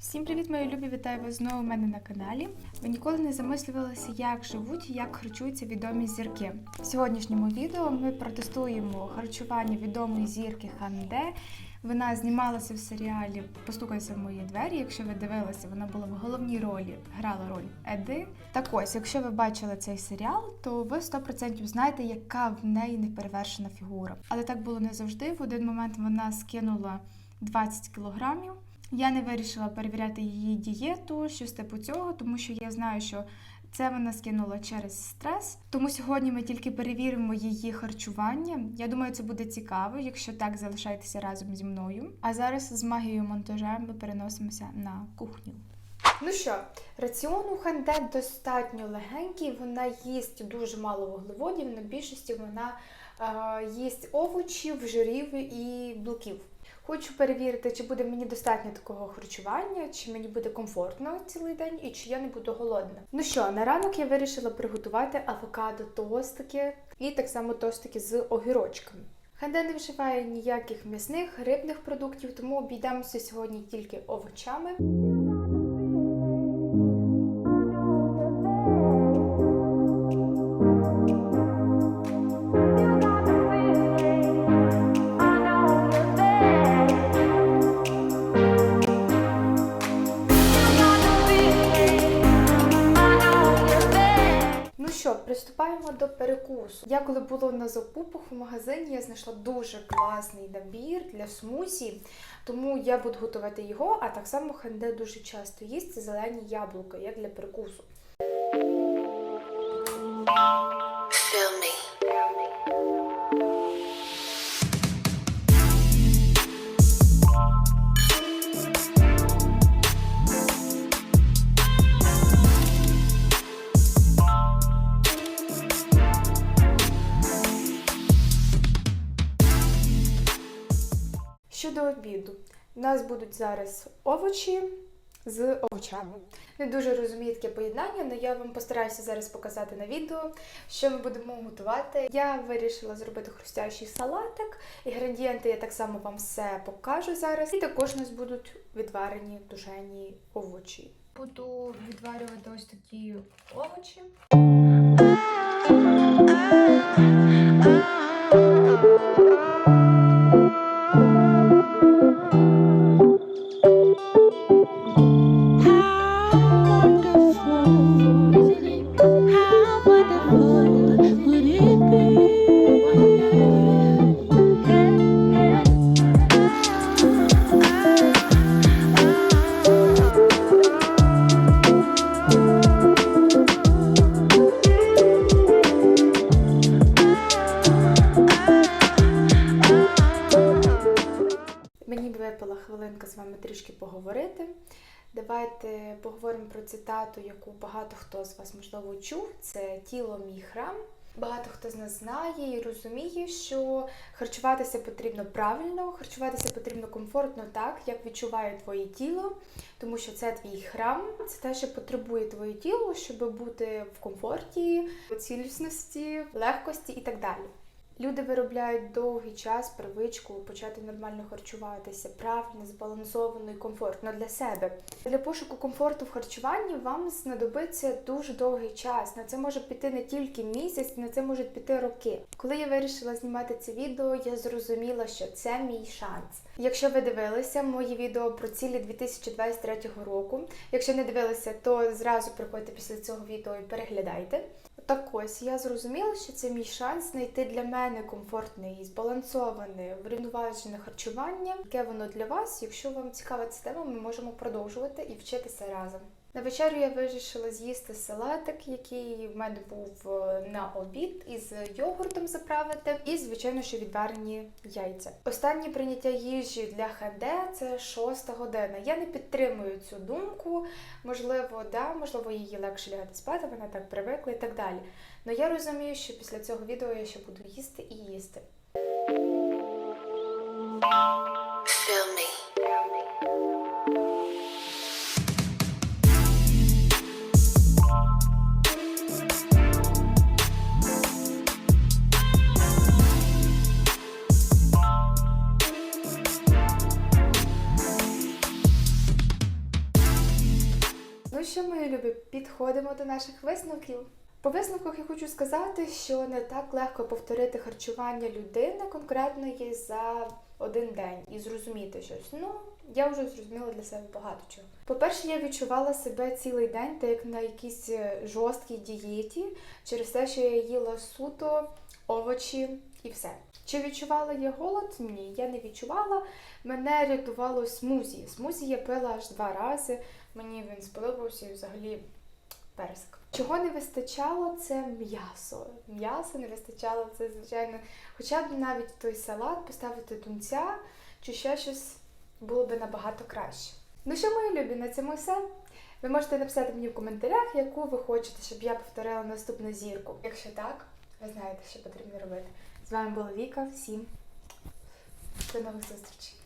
Всім привіт, мої любі! Вітаю вас знову у мене на каналі. Ви ніколи не замислювалися, як живуть і як харчуються відомі зірки. В сьогоднішньому відео ми протестуємо харчування відомої зірки Ханде. Вона знімалася в серіалі Постукайся в мої двері. Якщо ви дивилися, вона була в головній ролі, грала роль Еди. Так ось, якщо ви бачили цей серіал, то ви 100% знаєте, яка в неї неперевершена фігура. Але так було не завжди. В один момент вона скинула 20 кілограмів. Я не вирішила перевіряти її дієту, щось типу цього, тому що я знаю, що це вона скинула через стрес. Тому сьогодні ми тільки перевіримо її харчування. Я думаю, це буде цікаво. Якщо так, залишайтеся разом зі мною. А зараз з магією монтажа ми переносимося на кухню. Ну що, раціон у Ханде достатньо легенький, вона їсть дуже мало вуглеводів, на більшості вона е, їсть овочів, жирів і білків. Хочу перевірити, чи буде мені достатньо такого харчування, чи мені буде комфортно цілий день і чи я не буду голодна. Ну що, на ранок я вирішила приготувати авокадо тостики і так само тостики з огірочками. Ханде не вживає ніяких м'ясних, рибних продуктів, тому обійдемося сьогодні тільки овочами. Приступаємо до перекусу. Я коли була на закупах в магазині, я знайшла дуже класний набір для смузі, тому я буду готувати його, а так само ханде дуже часто їсть зелені яблука, як для перекусу. Щодо обіду, у нас будуть зараз овочі з овочами. Не дуже розумію таке поєднання, але я вам постараюся зараз показати на відео, що ми будемо готувати. Я вирішила зробити хрустящий салатик. Інгредієнти я так само вам все покажу зараз. І також у нас будуть відварені тушені овочі. Буду відварювати ось такі овочі. Випала хвилинка з вами трішки поговорити. Давайте поговоримо про цитату, яку багато хто з вас можливо чув. Це тіло мій храм. Багато хто з нас знає і розуміє, що харчуватися потрібно правильно, харчуватися потрібно комфортно так, як відчуває твоє тіло, тому що це твій храм, це те, що потребує твоє тіло, щоб бути в комфорті, цілісності, легкості і так далі. Люди виробляють довгий час привичку почати нормально харчуватися, правильно, збалансовано і комфортно для себе. Для пошуку комфорту в харчуванні вам знадобиться дуже довгий час. На це може піти не тільки місяць, на це можуть піти роки. Коли я вирішила знімати це відео, я зрозуміла, що це мій шанс. Якщо ви дивилися мої відео про цілі 2023 року, якщо не дивилися, то зразу приходьте після цього відео і переглядайте. Так ось я зрозуміла, що це мій шанс знайти для мене комфортне і збалансоване, врівноважене харчування, яке воно для вас. Якщо вам цікава ця тема, ми можемо продовжувати і вчитися разом. На вечерю я вирішила з'їсти салатик, який в мене був е, на обід, із йогуртом заправити, і, звичайно, що відварені яйця. Останнє прийняття їжі для ханде це шоста година. Я не підтримую цю думку. Можливо, да, можливо, її легше лягати спати, вона так привикла і так далі. Але я розумію, що після цього відео я ще буду їсти і їсти. Ну що, мої любі, підходимо до наших висновків. По висновках я хочу сказати, що не так легко повторити харчування людини конкретної за один день і зрозуміти щось. Ну, я вже зрозуміла для себе багато чого. По-перше, я відчувала себе цілий день, так як на якійсь е, жорсткій дієті, через те, що я їла суто овочі і все. Чи відчувала я голод? Ні, я не відчувала. Мене рятувало смузі. Смузі я пила аж два рази. Мені він сподобався і взагалі персик. Чого не вистачало, це м'ясо. М'ясо не вистачало, це звичайно. Хоча б навіть той салат поставити тунця чи ще щось було би набагато краще. Ну що, мої любі, на цьому все. Ви можете написати мені в коментарях, яку ви хочете, щоб я повторила наступну зірку. Якщо так, ви знаєте, що потрібно робити. З вами була Віка. Всім до нових зустрічей.